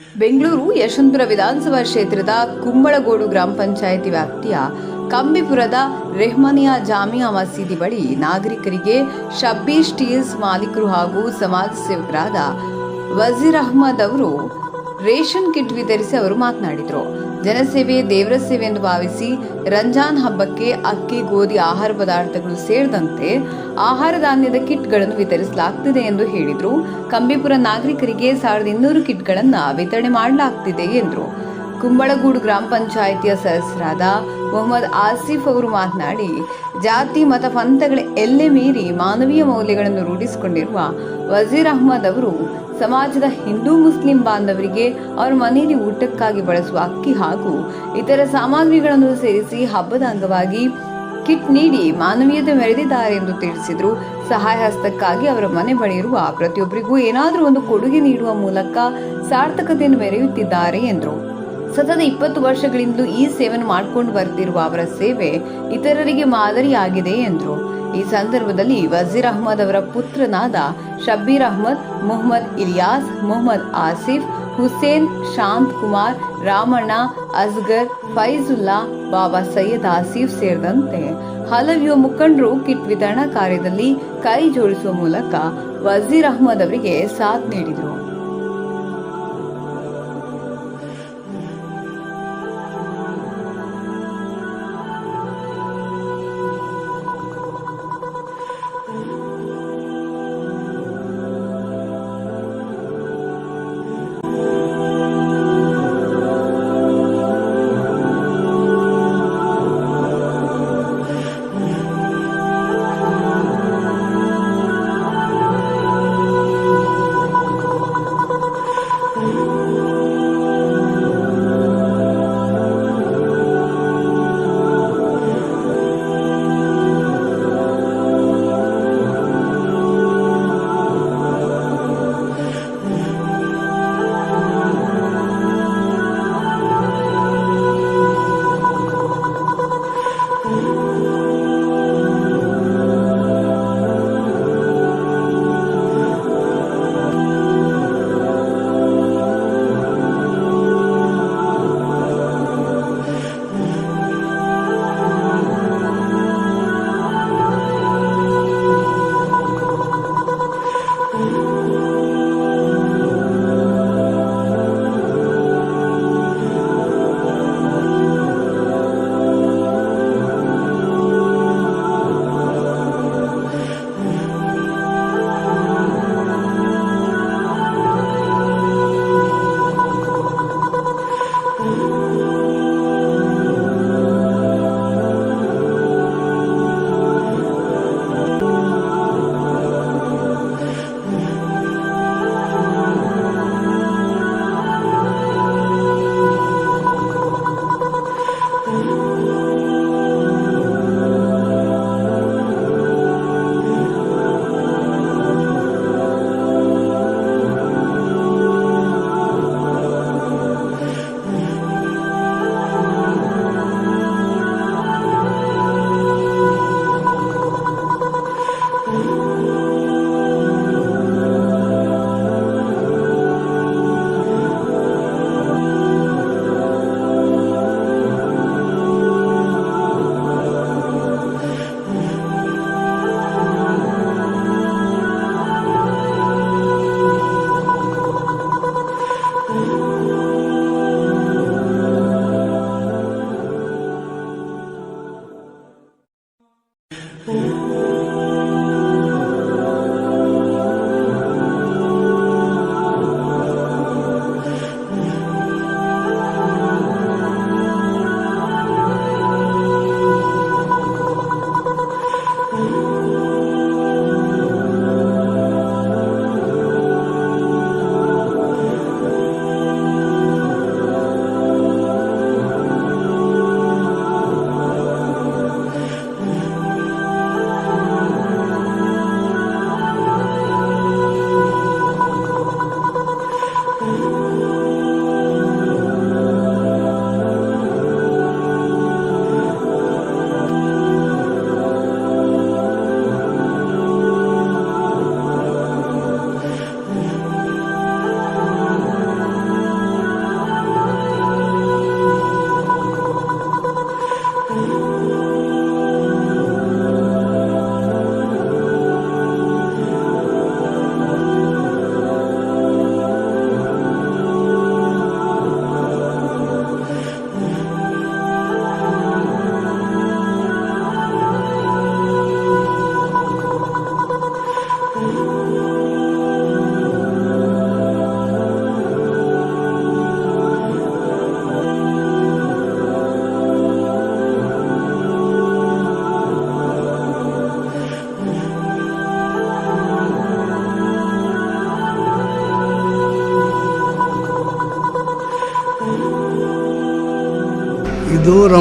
ಬೆಂಗಳೂರು ಯಶವಂತಪುರ ವಿಧಾನಸಭಾ ಕ್ಷೇತ್ರದ ಕುಂಬಳಗೋಡು ಗ್ರಾಮ ಪಂಚಾಯಿತಿ ವ್ಯಾಪ್ತಿಯ ಕಂಬಿಪುರದ ರೆಹ್ಮನಿಯಾ ಜಾಮಿಯಾ ಮಸೀದಿ ಬಳಿ ನಾಗರಿಕರಿಗೆ ಶಬ್ಬೀರ್ ಸ್ಟೀಲ್ಸ್ ಮಾಲೀಕರು ಹಾಗೂ ಸಮಾಜ ಸೇವಕರಾದ ವಜೀರ್ ಅಹ್ಮದ್ ಅವರು ರೇಷನ್ ಕಿಟ್ ವಿತರಿಸಿ ಅವರು ಮಾತನಾಡಿದರು. ಜನಸೇವೆ, ದೇವರ ಸೇವೆ ಎಂದು ಭಾವಿಸಿ ರಂಜಾನ್ ಹಬ್ಬಕ್ಕೆ ಅಕ್ಕಿ, ಗೋಧಿ, ಆಹಾರ ಪದಾರ್ಥಗಳು ಸೇರಿದಂತೆ ಆಹಾರ ಧಾನ್ಯದ ಕಿಟ್ಗಳನ್ನು ವಿತರಿಸಲಾಗ್ತಿದೆ ಎಂದು ಹೇಳಿದರು. ಕಂಬಿಪುರ ನಾಗರಿಕರಿಗೆ ಸಾವಿರದ ಇನ್ನೂರು ಕಿಟ್ಗಳನ್ನು ವಿತರಣೆ ಮಾಡಲಾಗ್ತಿದೆ ಎಂದರು. ಕುಂಬಳಗೂಡು ಗ್ರಾಮ ಪಂಚಾಯಿತಿಯ ಸದಸ್ಯರಾದ ಮೊಹಮ್ಮದ್ ಆಸಿಫ್ ಅವರು ಮಾತನಾಡಿ ಜಾತಿ, ಮತ, ಪಂಥಗಳ ಎಲ್ಲೆ ಮೀರಿ ಮಾನವೀಯ ಮೌಲ್ಯಗಳನ್ನು ರೂಢಿಸಿಕೊಂಡಿರುವ ವಜೀರ್ ಅಹ್ಮದ್ ಅವರು ಸಮಾಜದ ಹಿಂದೂ ಮುಸ್ಲಿಂ ಬಾಂಧವರಿಗೆ ಅವರ ಮನೆಯಲ್ಲಿ ಊಟಕ್ಕಾಗಿ ಬಳಸುವ ಅಕ್ಕಿ ಹಾಗೂ ಇತರ ಸಾಮಗ್ರಿಗಳನ್ನು ಸೇರಿಸಿ ಹಬ್ಬದ ಅಂಗವಾಗಿ ಕಿಟ್ ನೀಡಿ ಮಾನವೀಯತೆ ಮೆರೆದಿದ್ದಾರೆ ಎಂದು ತಿಳಿಸಿದರು. ಸಹಾಯ ಹಸ್ತಕ್ಕಾಗಿ ಅವರ ಮನೆ ಬಳಿ ಇರುವ ಪ್ರತಿಯೊಬ್ಬರಿಗೂ ಏನಾದರೂ ಒಂದು ಕೊಡುಗೆ ನೀಡುವ ಮೂಲಕ ಸಾರ್ಥಕತೆಯನ್ನು ಮೆರೆಯುತ್ತಿದ್ದಾರೆ ಎಂದರು. ಸತತ ಇಪ್ಪತ್ತು ವರ್ಷಗಳಿಂದಲೂ ಈ ಸೇವೆಯನ್ನು ಮಾಡಿಕೊಂಡು ಬರ್ತಿರುವ ಅವರ ಸೇವೆ ಇತರರಿಗೆ ಮಾದರಿಯಾಗಿದೆ ಎಂದರು. ಈ ಸಂದರ್ಭದಲ್ಲಿ ವಜೀರ್ ಅಹ್ಮದ್ ಅವರ ಪುತ್ರನಾದ ಶಬ್ಬೀರ್ ಅಹ್ಮದ್, ಮೊಹಮ್ಮದ್ ಇಲಿಯಾಸ್, ಮೊಹಮ್ಮದ್ ಆಸಿಫ್, ಹುಸೇನ್, ಶಾಂತ್ ಕುಮಾರ್, ರಾಮಣ್ಣ, ಅಸ್ಗರ್, ಫೈಜುಲ್ಲಾ, ಬಾಬಾ ಸೈಯದ್ ಆಸಿಫ್ ಸೇರಿದಂತೆ ಹಲವು ಯುವ ಮುಖಂಡರು ಕಿಟ್ ವಿತರಣಾ ಕಾರ್ಯದಲ್ಲಿ ಕೈ ಜೋಡಿಸುವ ಮೂಲಕ ವಜೀರ್ ಅಹ್ಮದ್ ಅವರಿಗೆ ಸಾಥ್ ನೀಡಿದರು. Ooh.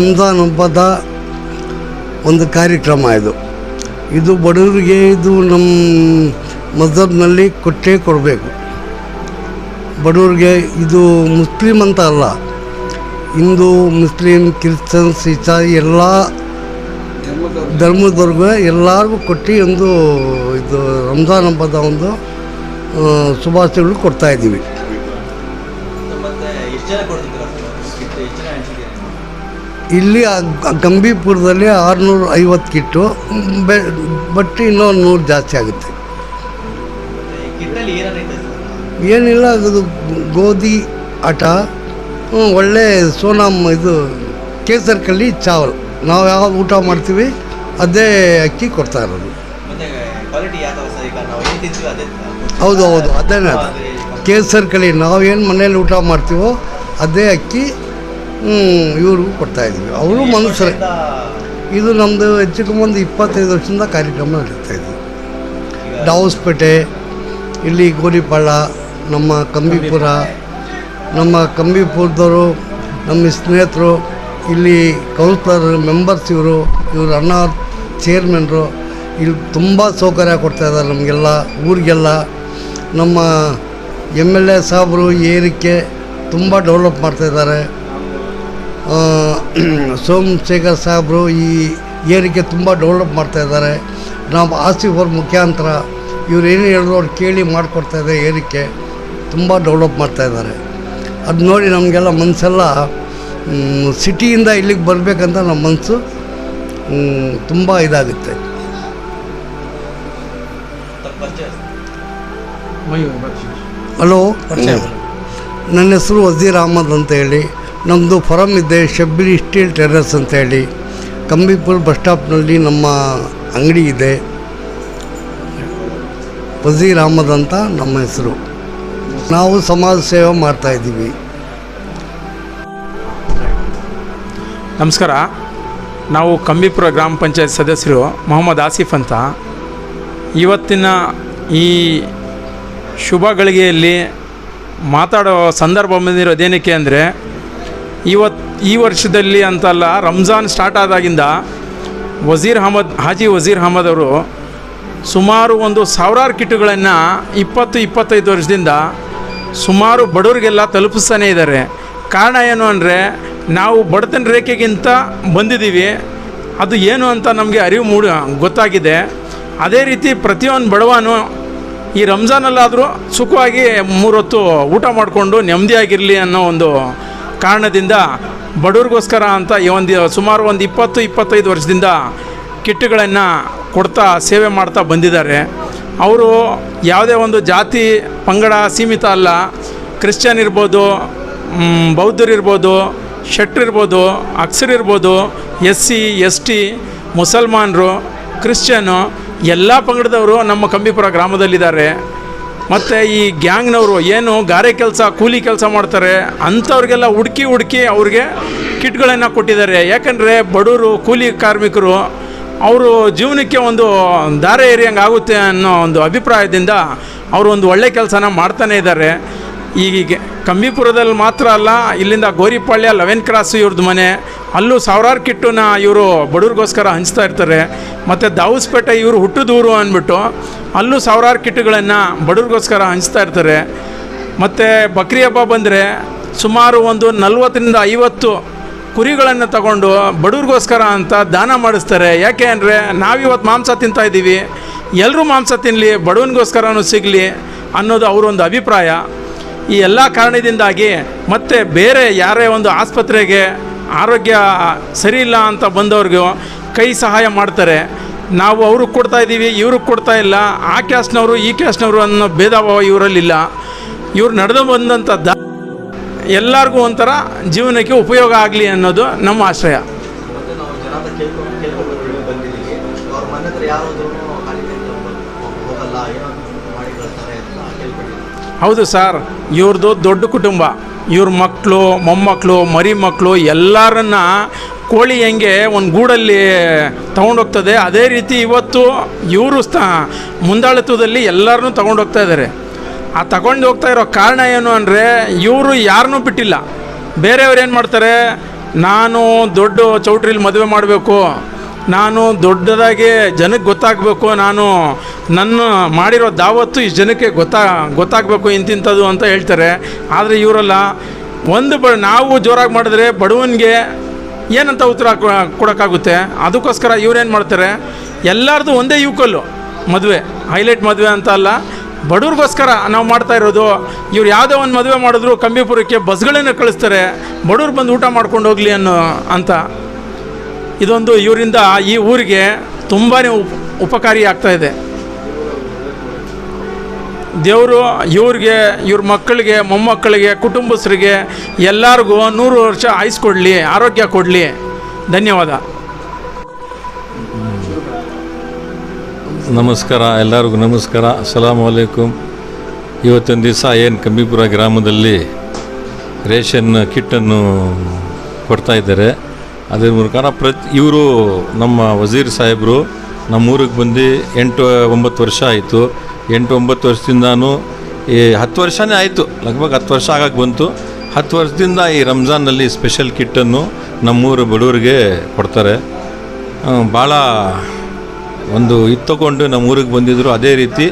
ರಂಜಾನ್ ಹಬ್ಬದ ಒಂದು ಕಾರ್ಯಕ್ರಮ ಇದು. ಇದು ಬಡವರಿಗೆ ಇದು ನಮ್ಮ ಮಜಬ್ನಲ್ಲಿ ಕೊಟ್ಟೇ ಕೊಡಬೇಕು. ಬಡವರಿಗೆ ಇದು ಮುಸ್ಲಿಮ್ ಅಂತ ಅಲ್ಲ, ಹಿಂದೂ ಮುಸ್ಲಿಮ್ ಕ್ರಿಶ್ಚನ್ಸ್ ಇಸಾಯಿ ಎಲ್ಲ ಧರ್ಮದವ್ರಿಗೂ ಎಲ್ಲರಿಗೂ ಕೊಟ್ಟು ಒಂದು ಇದು ರಂಜಾನ್ ಹಬ್ಬದ ಒಂದು ಶುಭಾಶಯಗಳು ಕೊಡ್ತಾ ಇಲ್ಲಿ ಗಂಭೀಪುರದಲ್ಲಿ ಆರುನೂರ ಐವತ್ತು ಕಿಟ್ಟು ಬೆ ಬಟ್ ಇನ್ನೊಂದು ನೂರು ಜಾಸ್ತಿ ಆಗುತ್ತೆ. ಏನಿಲ್ಲ ಅದು ಗೋಧಿ ಆಟ ಒಳ್ಳೆ ಸೋನಾಮ್ ಇದು ಕೇಸರ್ ಕಲ್ಲಿ ಚಾವಲ್. ನಾವು ಯಾವಾಗ ಊಟ ಮಾಡ್ತೀವಿ ಅದೇ ಅಕ್ಕಿ ಕೊಡ್ತಾ ಇರೋದು. ಹೌದು ಹೌದು ಅದೇನೇ ಅದು. ಕೇಸರ್ ಕಲಿ ನಾವೇನು ಮನೇಲಿ ಊಟ ಮಾಡ್ತೀವೋ ಅದೇ ಅಕ್ಕಿ ಇವ್ರಿಗೂ ಕೊಡ್ತಾ ಇದ್ದೀವಿ. ಅವರು ಮನುಷ್ಯರೇ. ಇದು ನಮ್ಮದು ಹೆಚ್ಚು ಕಮ್ಮಿ ಒಂದು ಇಪ್ಪತ್ತೈದು ವರ್ಷದಿಂದ ಕಾರ್ಯಕ್ರಮ ನಡೀತಾ ಇದ್ವಿ ಡಾವಸ್ಪೇಟೆ ಇಲ್ಲಿ ಗೋರಿಪಾಳ, ನಮ್ಮ ಕಂಬಿಪುರ, ನಮ್ಮ ಕಂಬಿಪುರದವರು, ನಮ್ಮ ಸ್ನೇಹಿತರು, ಇಲ್ಲಿ ಕೌನ್ಸಿಲರ್ ಮೆಂಬರ್ಸ್ ಇವರು ಇವರು ಅಣ್ಣ ಚೇರ್ಮನ್ರು ಇಲ್ಲಿ ತುಂಬ ಸೌಕರ್ಯ ಕೊಡ್ತಾ ಇದ್ದಾರೆ ನಮಗೆಲ್ಲ, ಊರಿಗೆಲ್ಲ. ನಮ್ಮ ಎಂ ಎಲ್ ಎ ಸಾಹೇಬರು ಏರಿಕೆ ತುಂಬ ಡೆವಲಪ್ ಮಾಡ್ತಾಯಿದ್ದಾರೆ ಸೋಮಶೇಖರ್ ಸಾಹೇಬರು ಈ ಏರಿಕೆ ತುಂಬ ಡೆವಲಪ್ ಮಾಡ್ತಾ ಇದ್ದಾರೆ. ನಾವು ಆಸಿಫ್ ಅವ್ರ ಮುಖಾಂತರ ಇವ್ರು ಏನು ಹೇಳಿದ್ರು ಅವ್ರು ಕೇಳಿ ಮಾಡಿಕೊಡ್ತಾ ಇದೆ ಏರಿಕೆ. ತುಂಬ ಡೆವಲಪ್ ಮಾಡ್ತಾ ಇದ್ದಾರೆ. ಅದು ನೋಡಿ ನಮಗೆಲ್ಲ ಮನಸ್ಸೆಲ್ಲ ಸಿಟಿಯಿಂದ ಇಲ್ಲಿಗೆ ಬರಬೇಕಂತ ನಮ್ಮ ಮನಸ್ಸು ತುಂಬ ಇದಾಗುತ್ತೆ. ಹಲೋ? ನನ್ನ ಹೆಸರು ವಜೀರ್ ಅಹಮದ್ ಅಂತ ಹೇಳಿ. ನಮ್ಮದು ಫರಮ್ ಇದೆ ಶಬ್ರಿ ಸ್ಟೀಲ್ ಟೆರಸ್ ಅಂತ ಹೇಳಿ ಕಂಬಿಪುರ್ ಬಸ್ ಸ್ಟಾಪ್ನಲ್ಲಿ ನಮ್ಮ ಅಂಗಡಿ ಇದೆ. ವಜೀರ್ ಅಹಮದ್ ಅಂತ ನಮ್ಮ ಹೆಸರು. ನಾವು ಸಮಾಜ ಸೇವೆ ಮಾಡ್ತಾಯಿದ್ದೀವಿ ನಮಸ್ಕಾರ. ನಾವು ಕಂಬಿಪುರ ಗ್ರಾಮ ಪಂಚಾಯತ್ ಸದಸ್ಯರು ಮೊಹಮ್ಮದ್ ಆಸಿಫ್ ಅಂತ. ಇವತ್ತಿನ ಈ ಶುಭ ಗಳಿಗೆಯಲ್ಲಿ ಮಾತಾಡೋ ಸಂದರ್ಭ ಬಂದಿರೋದೇನಕ್ಕೆ ಅಂದರೆ ಇವತ್ತು ಈ ವರ್ಷದಲ್ಲಿ ಅಂತಲ್ಲ ರಂಜಾನ್ ಸ್ಟಾರ್ಟ್ ಆದಾಗಿಂದ ವಜೀರ್ ಅಹಮದ್, ಹಾಜಿ ವಜೀರ್ ಅಹಮದ್ ಅವರು ಸುಮಾರು ಒಂದು ಸಾವಿರಾರು ಕಿಟ್ಟುಗಳನ್ನು ಇಪ್ಪತ್ತು, ಇಪ್ಪತ್ತೈದು ವರ್ಷದಿಂದ ಸುಮಾರು ಬಡವರಿಗೆಲ್ಲ ತಲುಪಿಸ್ತಾನೇ ಇದ್ದಾರೆ. ಕಾರಣ ಏನು ಅಂದರೆ ನಾವು ಬಡತನ ರೇಖೆಗಿಂತ ಬಂದಿದ್ದೀವಿ. ಅದು ಏನು ಅಂತ ನಮಗೆ ಅರಿವು ಮೂಡ, ಗೊತ್ತಾಗಿದೆ. ಅದೇ ರೀತಿ ಪ್ರತಿಯೊಂದು ಬಡವನು ಈ ರಂಜಾನಲ್ಲಾದರೂ ಸುಖವಾಗಿ ಮೂರೊತ್ತು ಊಟ ಮಾಡಿಕೊಂಡು ನೆಮ್ಮದಿಯಾಗಿರಲಿ ಅನ್ನೋ ಒಂದು ಕಾರಣದಿಂದ ಬಡವ್ರಿಗೋಸ್ಕರ ಅಂತ ಒಂದು ಸುಮಾರು ಒಂದು ಇಪ್ಪತ್ತು, ಇಪ್ಪತ್ತೈದು ವರ್ಷದಿಂದ ಕಿಟ್ಗಳನ್ನು ಕೊಡ್ತಾ, ಸೇವೆ ಮಾಡ್ತಾ ಬಂದಿದ್ದಾರೆ. ಅವರು ಯಾವುದೇ ಒಂದು ಜಾತಿ ಪಂಗಡ ಸೀಮಿತ ಅಲ್ಲ. ಕ್ರಿಶ್ಚಿಯನ್ ಇರ್ಬೋದು ಬೌದ್ಧರಿರ್ಬೋದು ಶೆಟ್ರಿರ್ಬೋದು ಅಕ್ಸರಿರ್ಬೋದು ಎಸ್ ಸಿ ಎಸ್ ಟಿ ಮುಸಲ್ಮಾನರು ಕ್ರಿಶ್ಚಿಯನ್ನು ಎಲ್ಲ ಪಂಗಡದವರು ನಮ್ಮ ಕಂಬಿಪುರ ಗ್ರಾಮದಲ್ಲಿದ್ದಾರೆ. ಮತ್ತು ಈ ಗ್ಯಾಂಗ್ನವರು ಏನು ಗಾರೆ ಕೆಲಸ, ಕೂಲಿ ಕೆಲಸ ಮಾಡ್ತಾರೆ, ಅಂಥವ್ರಿಗೆಲ್ಲ ಹುಡುಕಿ ಹುಡುಕಿ ಅವ್ರಿಗೆ ಕಿಟ್ಗಳನ್ನು ಕೊಟ್ಟಿದ್ದಾರೆ. ಯಾಕಂದರೆ ಬಡವರು ಕೂಲಿ ಕಾರ್ಮಿಕರು, ಅವರು ಜೀವನಕ್ಕೆ ಒಂದು ದಾರೆ ಏರಿಯಂಗೆ ಆಗುತ್ತೆ ಅನ್ನೋ ಒಂದು ಅಭಿಪ್ರಾಯದಿಂದ ಅವರು ಒಂದು ಒಳ್ಳೆ ಕೆಲಸನ ಮಾಡ್ತಾನೇ ಇದ್ದಾರೆ. ಈಗ ಕಂಬಿಪುರದಲ್ಲಿ ಮಾತ್ರ ಅಲ್ಲ, ಇಲ್ಲಿಂದ ಗೋರಿಪಾಳ್ಯ, ಲೆವೆನ್ ಕ್ರಾಸ್ ಇವ್ರದ್ದು ಮನೆ ಅಲ್ಲೂ ಸಾವಿರಾರು ಕಿಟ್ಟನ್ನ ಇವರು ಬಡವ್ರಿಗೋಸ್ಕರ ಹಂಚ್ತಾ ಇರ್ತಾರೆ. ಮತ್ತು ದಾವಸ್ಪೇಟೆ ಇವರು ಹುಟ್ಟಿದೂರು ಅಂದ್ಬಿಟ್ಟು ಅಲ್ಲೂ ಸಾವಿರಾರು ಕಿಟ್ಟುಗಳನ್ನು ಬಡವ್ರಿಗೋಸ್ಕರ ಹಂಚ್ತಾ ಇರ್ತಾರೆ. ಮತ್ತು ಬಕ್ರಿ ಹಬ್ಬ ಬಂದರೆ ಸುಮಾರು ಒಂದು ನಲ್ವತ್ತರಿಂದ ಐವತ್ತು ಕುರಿಗಳನ್ನು ತಗೊಂಡು ಬಡವ್ರಿಗೋಸ್ಕರ ಅಂತ ದಾನ ಮಾಡಿಸ್ತಾರೆ. ಯಾಕೆ ಅಂದರೆ ನಾವಿವತ್ತು ಮಾಂಸ ತಿಂತಾ ಇದ್ದೀವಿ. ಎಲ್ಲರೂ ಮಾಂಸ ತಿನ್ನಲಿ ಬಡವನಿಗೋಸ್ಕರನೂ ಸಿಗಲಿ ಅನ್ನೋದು ಅವರೊಂದು ಅಭಿಪ್ರಾಯ. ಈ ಎಲ್ಲ ಕಾರಣದಿಂದಾಗಿ ಮತ್ತೆ ಬೇರೆ ಯಾರೇ ಒಂದು ಆಸ್ಪತ್ರೆಗೆ ಆರೋಗ್ಯ ಸರಿ ಇಲ್ಲ ಅಂತ ಬಂದವ್ರಿಗೂ ಕೈ ಸಹಾಯ ಮಾಡ್ತಾರೆ. ನಾವು ಅವ್ರಿಗೆ ಕೊಡ್ತಾ ಇದ್ದೀವಿ ಇವ್ರಿಗೆ ಕೊಡ್ತಾ ಇಲ್ಲ ಆ ಕ್ಯಾಸ್ಟ್ನವರು ಈ ಕ್ಯಾಸ್ಟ್ನವರು ಅನ್ನೋ ಭೇದ ಭಾವ ಇವರಲ್ಲಿಲ್ಲ. ಇವ್ರು ನಡೆದು ಬಂದಂಥ ದ ಎಲ್ಲರಿಗೂ ಒಂಥರ ಜೀವನಕ್ಕೆ ಉಪಯೋಗ ಆಗಲಿ ಅನ್ನೋದು ನಮ್ಮ ಆಶ್ರಯ. ಹೌದು ಸರ್ ಇವ್ರದ್ದು ದೊಡ್ಡ ಕುಟುಂಬ. ಇವ್ರ ಮಕ್ಕಳು ಮೊಮ್ಮಕ್ಕಳು ಮರಿ ಮಕ್ಕಳು ಎಲ್ಲರನ್ನ ಕೋಳಿ ಹೆಂಗೆ ಒಂದು ಗೂಡಲ್ಲಿ ತಗೊಂಡೋಗ್ತದೆ, ಅದೇ ರೀತಿ ಇವತ್ತು ಇವರು ಸ್ಥ, ಮುಂದಾಳತ್ವದಲ್ಲಿ ಎಲ್ಲರನ್ನೂ ತಗೊಂಡೋಗ್ತಾ ಇದ್ದಾರೆ ಆ ತಗೊಂಡು ಹೋಗ್ತಾ ಇರೋ ಕಾರಣ ಏನು ಅಂದರೆ ಇವರು ಯಾರನ್ನೂ ಬಿಟ್ಟಿಲ್ಲ. ಬೇರೆಯವ್ರು ಏನು ಮಾಡ್ತಾರೆ, ನಾನು ದೊಡ್ಡ ಚೌಟ್ರಿಲಿ ಮದುವೆ ಮಾಡಬೇಕು ನಾನು ದೊಡ್ಡದಾಗಿ ಜನಕ್ಕೆ ಗೊತ್ತಾಗಬೇಕು, ನಾನು ನನ್ನ ಮಾಡಿರೋ ದಾವತ್ತು ಈ ಜನಕ್ಕೆ ಗೊತ್ತಾ, ಗೊತ್ತಾಗಬೇಕು ಇಂತಿಂಥದ್ದು ಅಂತ ಹೇಳ್ತಾರೆ. ಆದರೆ ಇವರೆಲ್ಲ, ಒಂದು ಬ, ನಾವು ಜೋರಾಗಿ ಮಾಡಿದ್ರೆ ಬಡವನಿಗೆ ಏನಂತ ಉತ್ತರ ಕೊಡೋಕ್ಕಾಗುತ್ತೆ? ಅದಕ್ಕೋಸ್ಕರ ಇವ್ರೇನು ಮಾಡ್ತಾರೆ, ಎಲ್ಲರದು ಒಂದೇ ಯುವಕಲ್ಲು ಮದುವೆ, ಹೈಲೈಟ್ ಮದುವೆ ಅಂತ ಅಲ್ಲ. ಬಡವ್ರಿಗೋಸ್ಕರ ನಾವು ಮಾಡ್ತಾ ಇರೋದು, ಇವ್ರು ಯಾವುದೇ ಒಂದು ಮದುವೆ ಮಾಡಿದ್ರು, ಕಂಬಿಪುರಕ್ಕೆ ಬಸ್ಗಳನ್ನ ಕಳಿಸ್ತಾರೆ, ಬಡವ್ರು ಬಂದು ಊಟ ಮಾಡ್ಕೊಂಡು ಹೋಗಲಿ ಅನ್ನೋ ಅಂತ. ಇದೊಂದು ಇವರಿಂದ ಈ ಊರಿಗೆ ತುಂಬಾ ಉಪ ಉಪಕಾರಿ ಆಗ್ತಾ ಇದೆ ದೇವರು ಇವ್ರಿಗೆ, ಇವ್ರ ಮಕ್ಕಳಿಗೆ, ಮೊಮ್ಮಕ್ಕಳಿಗೆ, ಕುಟುಂಬಸ್ಥರಿಗೆ ಎಲ್ಲರಿಗೂ ನೂರು ವರ್ಷ ಆಯ್ಸ್ ಕೊಡಲಿ, ಆರೋಗ್ಯ ಕೊಡಲಿ. ಧನ್ಯವಾದ. ನಮಸ್ಕಾರ, ಎಲ್ಲರಿಗೂ ನಮಸ್ಕಾರ. ಅಸ್ಸಲಾಮ್ ವಲೈಕುಮ್ ಇವತ್ತಿನ ದಿವಸ ಏನು ಕಂಬಿಪುರ ಗ್ರಾಮದಲ್ಲಿ ರೇಷನ್ ಕಿಟ್ಟನ್ನು ಕೊಡ್ತಾ ಇದ್ದಾರೆ. ಅದ್ರ ಮೂಲಕ ಪ್ರತಿ, ಇವರು ನಮ್ಮ ವಜೀರ್ ಸಾಹೇಬರು ನಮ್ಮೂರಿಗೆ ಬಂದು ಎಂಟು, ಒಂಬತ್ತು ವರ್ಷ ಆಯಿತು. ಎಂಟು, ಒಂಬತ್ತು ವರ್ಷದಿಂದಾನು ಈ ಹತ್ತು ವರ್ಷನೇ ಆಯಿತು. ಲಗ್ಭಗ್ ಹತ್ತು ವರ್ಷ ಆಗಕ್ಕೆ ಬಂತು. ಹತ್ತು ವರ್ಷದಿಂದ ಈ ರಂಜಾನಲ್ಲಿ ಸ್ಪೆಷಲ್ ಕಿಟ್ಟನ್ನು ನಮ್ಮೂರು ಬಡವರಿಗೆ ಕೊಡ್ತಾರೆ. ಭಾಳ ಒಂದು ಇದು ತಗೊಂಡು ನಮ್ಮ ಊರಿಗೆ ಬಂದಿದ್ದರು ಅದೇ ರೀತಿ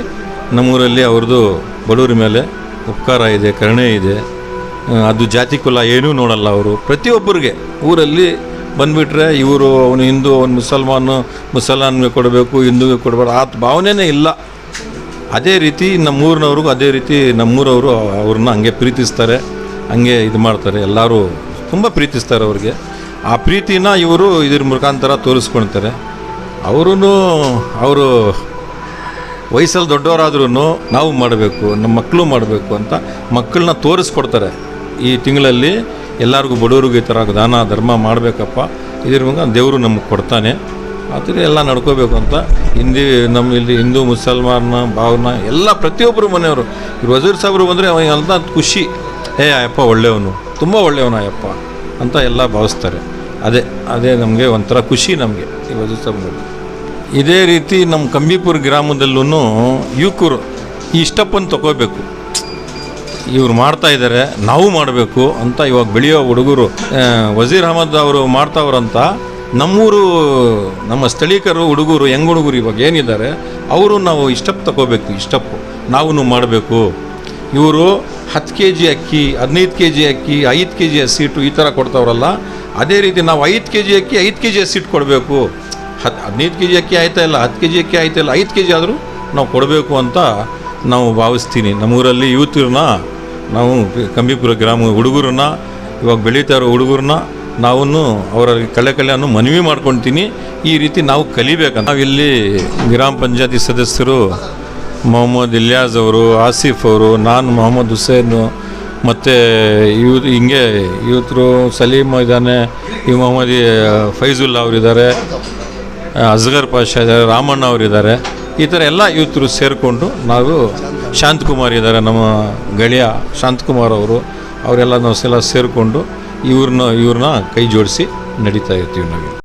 ನಮ್ಮೂರಲ್ಲಿ ಅವ್ರದ್ದು ಬಡವ್ರ ಮೇಲೆ ಉಪಕಾರ ಇದೆ, ಕರುಣೆ ಇದೆ. ಅದು ಜಾತಿ ಕುಲ ಏನೂ ನೋಡಲ್ಲ ಅವರು. ಪ್ರತಿಯೊಬ್ಬರಿಗೆ ಊರಲ್ಲಿ ಬಂದುಬಿಟ್ರೆ ಇವರು, ಅವನು ಹಿಂದೂ, ಅವನು ಮುಸಲ್ಮಾನು, ಮುಸಲ್ಮಾನ್ಗೆ ಕೊಡಬೇಕು, ಹಿಂದೂಗೆ ಕೊಡಬಾರ್ದು ಆ ಭಾವನೆನೇ ಇಲ್ಲ. ಅದೇ ರೀತಿ ನಮ್ಮೂರಿನವ್ರಿಗೂ ಅದೇ ರೀತಿ ನಮ್ಮೂರವರು ಅವ್ರನ್ನ ಹಂಗೆ ಪ್ರೀತಿಸ್ತಾರೆ, ಹಂಗೆ ಇದು ಮಾಡ್ತಾರೆ. ಎಲ್ಲರೂ ತುಂಬ ಪ್ರೀತಿಸ್ತಾರೆ ಅವ್ರಿಗೆ. ಆ ಪ್ರೀತಿನ ಇವರು ಇದ್ರ ಮುಖಾಂತರ ತೋರಿಸ್ಕೊಳ್ತಾರೆ. ಅವರೂ ಅವರು ವಯಸ್ಸಲ್ಲಿ ದೊಡ್ಡವರಾದ್ರೂ ನಾವು ಮಾಡಬೇಕು, ನಮ್ಮ ಮಕ್ಕಳು ಮಾಡಬೇಕು ಅಂತ ಮಕ್ಕಳನ್ನ ತೋರಿಸ್ಕೊಡ್ತಾರೆ. ಈ ತಿಂಗಳಲ್ಲಿ ಎಲ್ಲರಿಗೂ ಬಡವರಿಗೂ ಈ ಥರ ದಾನ, ಧರ್ಮ ಮಾಡಬೇಕಪ್ಪ. ಇದ್ರ ಮೂಲಕ ದೇವರು ನಮಗೆ ಕೊಡ್ತಾನೆ. ಆದರೆ ಎಲ್ಲ ನಡ್ಕೋಬೇಕು ಅಂತ ಹಿಂದಿ ನಮ್ಮ ಇಲ್ಲಿ ಹಿಂದೂ, ಮುಸಲ್ಮಾನ ಭಾವನ ಎಲ್ಲ ಪ್ರತಿಯೊಬ್ಬರು ಮನೆಯವರು. ಇವ್ರು ವಜೀರ್ ಸಾಹೇಬ್ರು ಬಂದರೆ ಅವೆಲ್ಲ ಖುಷಿ. ಏ, ಆಯಪ್ಪ, ಒಳ್ಳೆಯವನು. ತುಂಬ ಒಳ್ಳೆಯವನು ಆಯಪ್ಪ. ಅಂತ ಎಲ್ಲ ಭಾವಿಸ್ತಾರೆ. ಅದೇ ಅದೇ ನಮಗೆ ಒಂಥರ ಖುಷಿ ನಮಗೆ ಈ ವಜೀರ್ ಸಾಹೇಬ್ ಇದೇ ರೀತಿ ನಮ್ಮ ಕಂಬಿಪುರ ಗ್ರಾಮದಲ್ಲೂ ಯುವಕರು ಈ ಇಷ್ಟಪ್ಪನ್ನು ತಗೋಬೇಕು. ಇವ್ರು ಮಾಡ್ತಾ ಇದ್ದಾರೆ ನಾವು ಮಾಡಬೇಕು ಅಂತ ಇವಾಗ ಬೆಳೆಯೋ ಹುಡುಗರು ವಜೀರ್ ಅಹಮದ್ ಅವರು ಮಾಡ್ತಾವ್ರಂತ ನಮ್ಮೂರು, ನಮ್ಮ ಸ್ಥಳೀಕರು ಹುಡುಗರು ಹೆಂಗ್ ಹುಡುಗರು ಇವಾಗ ಏನಿದ್ದಾರೆ, ಅವರು ನಾವು ಇಷ್ಟಪ್ ತಗೋಬೇಕು ಇಷ್ಟಪ್ಪು ನಾವು ಮಾಡಬೇಕು. ಇವರು ಹತ್ತು ಕೆ ಜಿ ಅಕ್ಕಿ, ಹದಿನೈದು ಕೆ ಜಿ ಅಕ್ಕಿ, ಐದು ಕೆ ಜಿ ಹಸಿಟ್ಟು ಈ ಥರ ಕೊಡ್ತಾವ್ರಲ್ಲ, ಅದೇ ರೀತಿ ನಾವು ಐದು ಕೆ ಜಿ ಅಕ್ಕಿ, ಐದು ಕೆ ಜಿ ಹಸಿಟ್ಟು ಕೊಡಬೇಕು. ಹತ್ತು ಹದಿನೈದು ಕೆ ಜಿ ಅಕ್ಕಿ ಆಯ್ತಾ ಇಲ್ಲ, ಹತ್ತು ಕೆ ಜಿ ಅಕ್ಕಿ ಆಯ್ತಾ ಇಲ್ಲ, ಐದು ಕೆ ಜಿ ಆದರೂ ನಾವು ಕೊಡಬೇಕು ಅಂತ ನಾವು ಭಾವಿಸ್ತೀನಿ. ನಮ್ಮೂರಲ್ಲಿ ಯೂತ್ರನ್ನ ನಾವು ಕಂಬಿಪುರ ಗ್ರಾಮ ಹುಡುಗರನ್ನ, ಇವಾಗ ಬೆಳೀತಾ ಇರೋ ಹುಡುಗರನ್ನ ನಾವನ್ನು ಅವರ ಕಲೆ ಕಲೆಯನ್ನು ಮನವಿ ಮಾಡ್ಕೊತೀನಿ. ಈ ರೀತಿ ನಾವು ಕಲಿಬೇಕಂತ. ನಾವಿಲ್ಲಿ ಗ್ರಾಮ ಪಂಚಾಯತಿ ಸದಸ್ಯರು ಮೊಹಮ್ಮದ್ ಇಲಿಯಾಜ್ ಅವರು, ಆಸಿಫ್ ಅವರು, ನಾನು ಮೊಹಮ್ಮದ್ ಹುಸೇನು ಮತ್ತು ಇವ್ ಹಿಂಗೆ ಇವತ್ತು ಸಲೀಮ್ ಇದ್ದಾನೆ, ಈ ಮೊಹಮ್ಮದ್, ಫೈಜುಲ್ಲಾ ಅವರಿದ್ದಾರೆ ಅಸ್ಗರ್ ಪಾಷಾ ಇದ್ದಾರೆ, ರಾಮಣ್ಣ ಅವರಿದ್ದಾರೆ. ಈ ಥರ ಎಲ್ಲ ಯೂತ್ರು ಸೇರಿಕೊಂಡು ನಾವು ಶಾಂತಕುಮಾರ್ ಇದ್ದಾರೆ ನಮ್ಮ ಗೆಳೆಯ ಶಾಂತಕುಮಾರ್ ಅವರು, ಅವರೆಲ್ಲ ನಾವು ಸಲ ಸೇರಿಕೊಂಡು ಇವ್ರನ್ನ ಇವ್ರನ್ನ ಕೈ ಜೋಡಿಸಿ ನಡೀತಾ ಇರ್ತೀವಿ ನಾವು.